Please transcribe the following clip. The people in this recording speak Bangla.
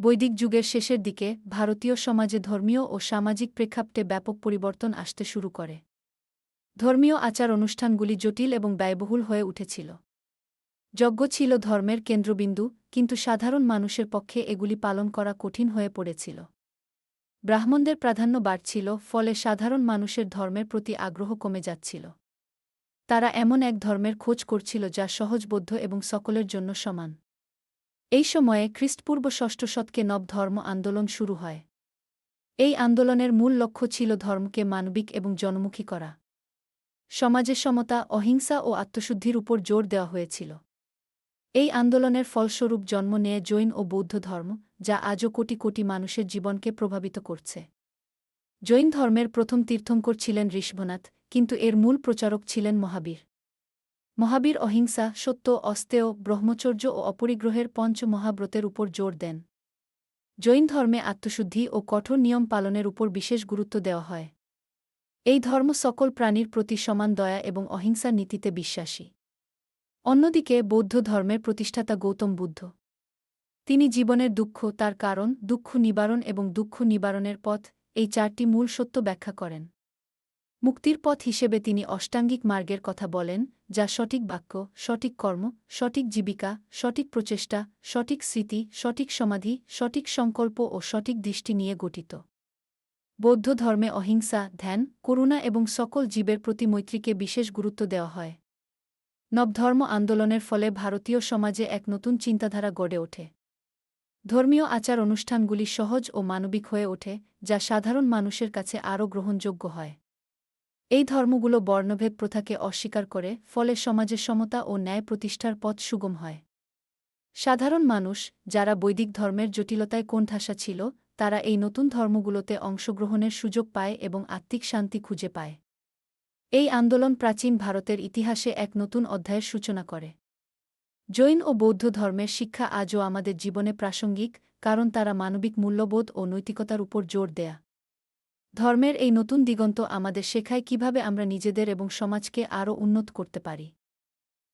বৈদিক যুগের শেষের দিকে ভারতীয় সমাজে ধর্মীয় ও সামাজিক প্রেক্ষাপটে ব্যাপক পরিবর্তন আসতে শুরু করে। ধর্মীয় আচার অনুষ্ঠানগুলি জটিল এবং ব্যয়বহুল হয়ে উঠেছিল। যজ্ঞ ছিল ধর্মের কেন্দ্রবিন্দু, কিন্তু সাধারণ মানুষের পক্ষে এগুলি পালন করা কঠিন হয়ে পড়েছিল। ব্রাহ্মণদের প্রাধান্য বাড়ছিল, ফলে সাধারণ মানুষের ধর্মের প্রতি আগ্রহ কমে যাচ্ছিল। তারা এমন এক ধর্মের খোঁজ করছিল যা সহজবোধ্য এবং সকলের জন্য সমান। এই সময়ে খ্রিস্টপূর্ব ষষ্ঠ শতকে নব ধর্ম আন্দোলন শুরু হয়। এই আন্দোলনের মূল লক্ষ্য ছিল ধর্মকে মানবিক এবং জনমুখী করা। সমাজে সমতা, অহিংসা ও আত্মশুদ্ধির উপর জোর দেওয়া হয়েছিল। এই আন্দোলনের ফলস্বরূপ জন্ম নেয় জৈন ও বৌদ্ধ ধর্ম, যা আজও কোটি কোটি মানুষের জীবনকে প্রভাবিত করছে। জৈন ধর্মের প্রথম তীর্থঙ্কর ছিলেন ঋষভনাথ, কিন্তু এর মূল প্রচারক ছিলেন মহাবীর। মহাবীর অহিংসা, সত্য অস্তেয় ব্রহ্মচর্য ও অপরিগ্রহের পঞ্চ মহাব্রতের উপর জোর দেন। জৈন ধর্মে আত্মশুদ্ধি ও কঠোর নিয়ম পালনের উপর বিশেষ গুরুত্ব দেওয়া হয়। এই ধর্ম সকল প্রাণীর প্রতি সমান দয়া এবং অহিংসার নীতিতে বিশ্বাসী। অন্যদিকে বৌদ্ধ ধর্মের প্রতিষ্ঠাতা গৌতম বুদ্ধ। তিনি জীবনের দুঃখ, তার কারণ, দুঃখ নিবারণ এবং দুঃখ নিবারণের পথ, এই চারটি মূল সত্য ব্যাখ্যা করেন। মুক্তির পথ হিসেবে তিনি অষ্টাঙ্গিক মার্গের কথা বলেন, যা সঠিক বাক্য, সঠিক কর্ম, সঠিক জীবিকা, সঠিক প্রচেষ্টা, সঠিক স্মৃতি, সঠিক সমাধি, সঠিক সংকল্প ও সঠিক দৃষ্টি নিয়ে গঠিত। বৌদ্ধ ধর্মে অহিংসা, ধ্যান, করুণা এবং সকল জীবের প্রতি মৈত্রীকে বিশেষ গুরুত্ব দেওয়া হয়। নবধর্ম আন্দোলনের ফলে ভারতীয় সমাজে এক নতুন চিন্তাধারা গড়ে ওঠে। ধর্মীয় আচার অনুষ্ঠানগুলি সহজ ও মানবিক হয়ে ওঠে, যা সাধারণ মানুষের কাছে আরও গ্রহণযোগ্য হয়। এই ধর্মগুলো বর্ণভেদ প্রথাকে অস্বীকার করে, ফলে সমাজে সমতা ও ন্যায় প্রতিষ্ঠার পথ সুগম হয়। সাধারণ মানুষ, যারা বৈদিক ধর্মের জটিলতায় কোণঠাসা ছিল, তারা এই নতুন ধর্মগুলোতে অংশগ্রহণের সুযোগ পায় এবং আত্মিক শান্তি খুঁজে পায়। এই আন্দোলন প্রাচীন ভারতের ইতিহাসে এক নতুন অধ্যায়ের সূচনা করে। জৈন ও বৌদ্ধ ধর্মের শিক্ষা আজও আমাদের জীবনে প্রাসঙ্গিক, কারণ তারা মানবিক মূল্যবোধ ও নৈতিকতার উপর জোর দেয়া। ধর্মের এই নতুন দিগন্ত আমাদের শেখায় কীভাবে আমরা নিজেদের এবং সমাজকে আরও উন্নত করতে পারি।